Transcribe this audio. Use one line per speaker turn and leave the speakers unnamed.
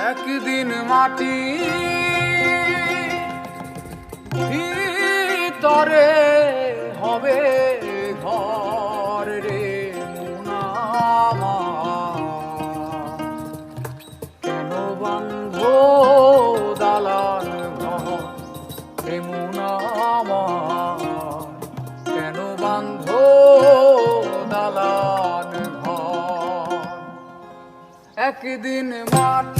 একদিন মাটি ভিতরে হবে ঘর রে মুনামা কেন বন্ধ দালান ঘর? রে মুনামা কেন বন্ধ দালান ঘর? একদিন মাটির